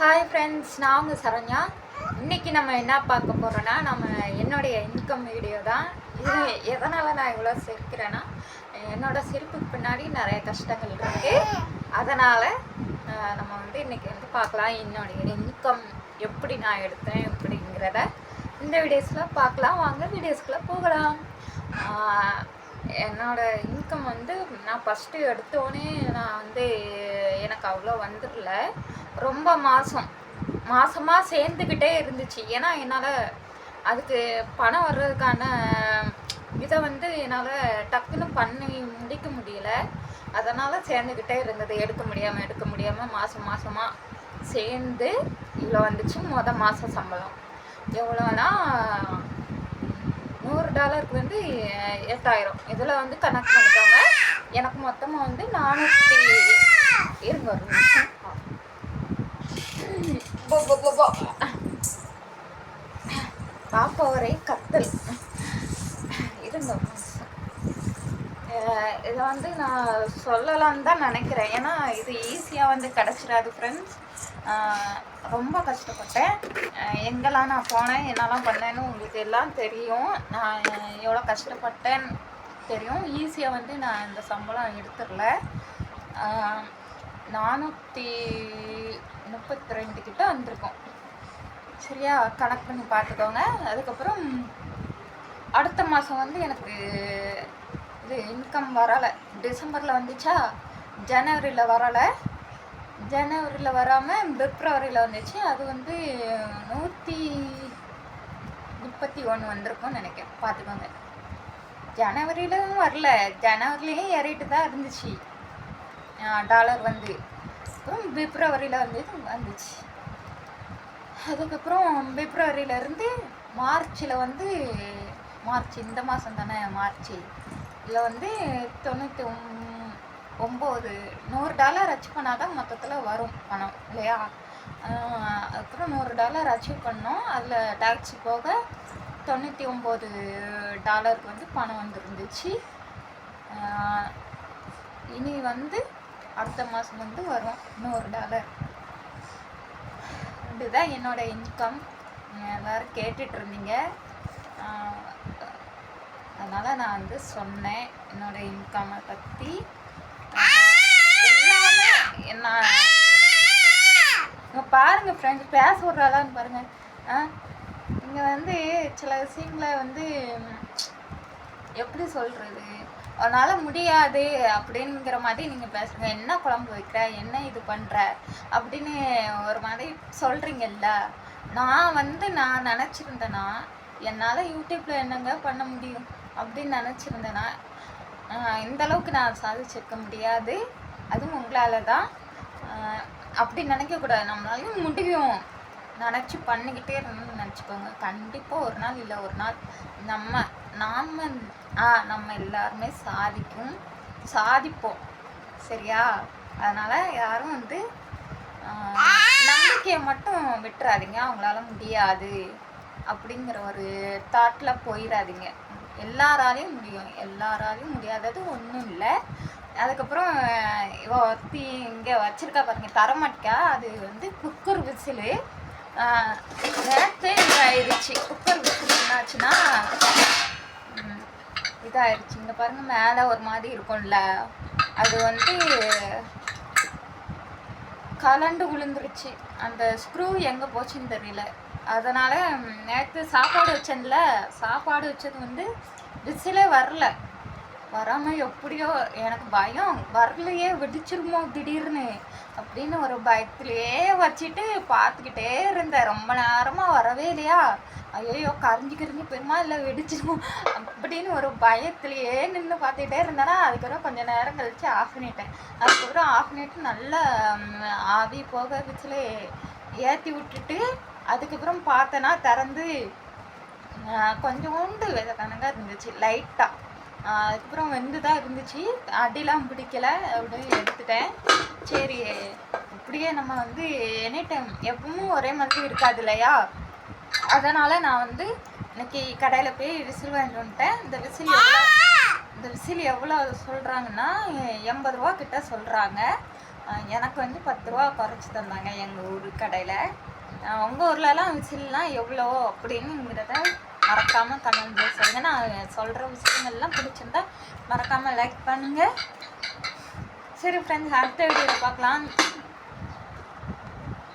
Hi friends நான் உங்கள் சரண்யா. இன்றைக்கி நம்ம என்ன பார்க்க போகிறோன்னா நம்ம என்னுடைய இன்கம் வீடியோ தான். இது எதனால் நான் இவ்வளோ சிரிக்கிறேன்னா என்னோட சிரிப்புக்கு பின்னாடி நிறைய கஷ்டங்கள் இருக்குது அதனால் நம்ம வந்து இன்றைக்கி வந்து பார்க்கலாம் என்னுடைய இன்கம் எப்படி நான் எடுத்தேன் எப்படிங்கிறத இந்த வீடியோஸில் பார்க்கலாம். வாங்க வீடியோஸ்குள்ளே போகலாம். என்னோடய என்னோட இன்கம் வந்து நான் ஃபஸ்ட்டு எடுத்தோடனே நான் வந்து எனக்கு அவ்வளோ வந்துடல. ரொம்ப மாதம் மாதமாக சேர்ந்துக்கிட்டே இருந்துச்சு. ஏன்னா என்னால் அதுக்கு பணம் வர்றதுக்கான இதை வந்து என்னால் டக்குன்னு பண்ணி முடிக்க முடியல. அதனால் சேர்ந்துக்கிட்டே இருந்தது. எடுக்க முடியாமல் எடுக்க முடியாமல் மாதம் மாதமாக சேர்ந்து இவ்வளோ வந்துச்சு. மொதல் மாதம் சம்பளம். எவ்வளோனா நூறு டாலருக்கு வந்து எட்டாயிரம். இதில் வந்து கணக்கு பண்ணிக்கோங்க. எனக்கு மொத்தமாக வந்து நானூற்றி இருங்க பாப்பா வரை கத்தல். இருங்க. இதை வந்து நான் சொல்லலாம்னு தான் நினைக்கிறேன். ஏன்னா இது ஈஸியாக வந்து கிடச்சிடாது ஃப்ரெண்ட்ஸ் ரொம்ப கஷ்டப்பட்டேன். எங்கெல்லாம் நான் போனேன் என்னெல்லாம் பண்ணேன்னு உங்களுக்கு எல்லாம் தெரியும். நான் எவ்வளோ கஷ்டப்பட்டேன்னு தெரியும். ஈஸியாக வந்து நான் இந்த சம்பளம் எடுத்துடல நானூற்றி முப்பத்தி ரெண்டு கிட்ட வந்திருக்கோம். சரியா? கணக்கு பண்ணி பார்த்துக்கோங்க. அதுக்கப்புறம் அடுத்த மாதம் வந்து எனக்கு இது இன்கம் வரலை. டிசம்பரில் வந்துச்சா? ஜனவரியில் வரலை. ஜனவரியில் வராமல் பிப்ரவரியில் வந்துச்சு. அது வந்து நூற்றி முப்பத்தி ஒன்று வந்திருக்கும்னு நினைக்கிறேன். பார்த்துக்கோங்க. ஜனவரியிலும் வரல. ஜனவரிலையும் ஏறிட்டு தான் இருந்துச்சு. டாலர் வந்து அப்புறம் பிப்ரவரியில் வந்து வந்துச்சு. அதுக்கப்புறம் பிப்ரவரியிலேருந்து மார்ச்சில் வந்து மார்ச் இந்த மாதம் தானே மார்ச் இதில் வந்து தொண்ணூற்றி ஒம்பது நூறு டாலர் அச்சீவ் பண்ணால் தான் மொத்தத்தில் வரும் பணம் இல்லையா? அப்புறம் நூறு டாலர் அச்சீவ் பண்ணோம். அதில் டேக்ஸ் போக தொண்ணூற்றி ஒம்பது டாலருக்கு வந்து பணம் வந்துருந்துச்சு. இனி வந்து அடுத்த மாதம் வந்து வரும். நூறு டாலர் இதுதான் என்னோட இன்கம் எல்லோரும் கேட்டுட்டு இருந்தீங்க. அதனால் நான் வந்து சொன்னேன் என்னோட இன்கம்மை பற்றி எல்லாமே என்ன? இங்கே பாருங்கள் ஃப்ரெண்ட்ஸ் பேச விட்றாளான்னு பாருங்கள் ஆ இங்கே வந்து சில விஷயங்களை வந்து எப்படி சொல்கிறது உன்னால் முடியாது அப்படிங்கிற மாதிரி நீங்கள் பேசுங்க. என்ன குழம்பு வைக்கிற? என்ன இது பண்ணுற அப்படின்னு ஒரு மாதிரி சொல்கிறீங்கல்ல நான் வந்து நான் நினச்சிருந்தேன்னா என்னால் யூடியூப்பில் என்னங்க பண்ண முடியும் அப்படின்னு நினச்சிருந்தேன்னா இந்தளவுக்கு இந்த அளவுக்கு நான் சாதிச்சிருக்க முடியாது. அதுவும் உங்களால் தான் அப்படி நினைக்கக்கூடாது. நம்மளாலையும் முடியும். நினச்சி பண்ணிக்கிட்டே இருந்தோம்னு நினச்சிக்கோங்க. கண்டிப்பாக ஒரு நாள் இல்லை ஒரு நாள் நம்ம நாம் ஆ நம்ம எல்லாருமே சாதிக்கும் சாதிப்போம். சரியா? அதனால் யாரும் வந்து நம்பிக்கையை மட்டும் விட்டுறாதீங்க. அவங்களால முடியாது. அப்படிங்கிற ஒரு தாட்டில் போயிடாதீங்க எல்லாராலையும் முடியும். எல்லாராலையும் முடியாதது ஒன்றும் இல்லை. அதுக்கப்புறம் இவ ஒருத்தி இங்கே வச்சுருக்கா பாருங்க தரமாட்டிக்கா. அது வந்து குக்கர் விசிலு. நேரத்தே இதாயிருச்சு குக்கர் விசில் என்னாச்சுன்னா ம், இதாயிருச்சு இங்கே பாருங்க மேலே ஒரு மாதிரி இருக்கும்ல அது வந்து கலண்டு விழுந்துருச்சு அந்த ஸ்க்ரூ எங்கே போச்சுன்னு தெரியல அதனால் நேற்று சாப்பாடு வச்சேன்ல சாப்பாடு வச்சது வந்து விசிலே வரல வராமல் எப்படியோ எனக்கு பயம். வரலையே வெடிச்சிருமோ திடீர்னு அப்படின்னு ஒரு பயத்துலேயே வச்சுட்டு பார்த்துக்கிட்டே இருந்தேன். ரொம்ப நேரமாக வரவே இல்லையா? ஐயோ கரைஞ்சி கரைஞ்சி போயிருமா? இல்லை வெடிச்சிருமோ? அப்படின்னு ஒரு பயத்துலேயே நின்று பார்த்துக்கிட்டே இருந்தேன்னா அதுக்கப்புறம் கொஞ்சம் நேரம் கழிச்சு ஆஃப் பண்ணிட்டேன். அதுக்கப்புறம் ஆஃப் பண்ணிட்டு நல்லா ஆவி போக விசில் ஏற்றி விட்டுட்டு அதுக்கப்புறம் பார்த்தேன்னா திறந்து கொஞ்சோண்டு வித கணக்காக இருந்துச்சு லைட்டாக அதுக்கப்புறம் வெந்து தான் இருந்துச்சு. அடிலாம் பிடிக்கல. அப்படின்னு எடுத்துட்டேன். சரி இப்படியே நம்ம வந்து எனி டைம் எப்பவும் ஒரே மாதிரி இருக்காது இல்லையா? அதனால் நான் வந்து இன்னைக்கு கடையில் போய் விசில் வாங்கிட்டு வந்துட்டேன். இந்த விசில் எவ்வளோ இந்த விசில் எவ்வளோ சொல்கிறாங்கன்னா எண்பது ரூபா கிட்ட சொல்கிறாங்க எனக்கு வந்து பத்து ரூபா குறைச்சி தந்தாங்க எங்கள் ஊர் கடையில். உங்கள் ஊர்லலாம் விசில்லாம் எவ்வளோ அப்படின்னுங்கிறத மறக்காமல் கமெண்ட் சொல்லுங்கள் நான் சொல்கிற விஷயங்கள்லாம் பிடிச்சிருந்தா மறக்காமல் லைக் பண்ணுங்கள் சரி ஃப்ரெண்ட்ஸ் அடுத்த வீடியோவில் பார்க்கலாம்.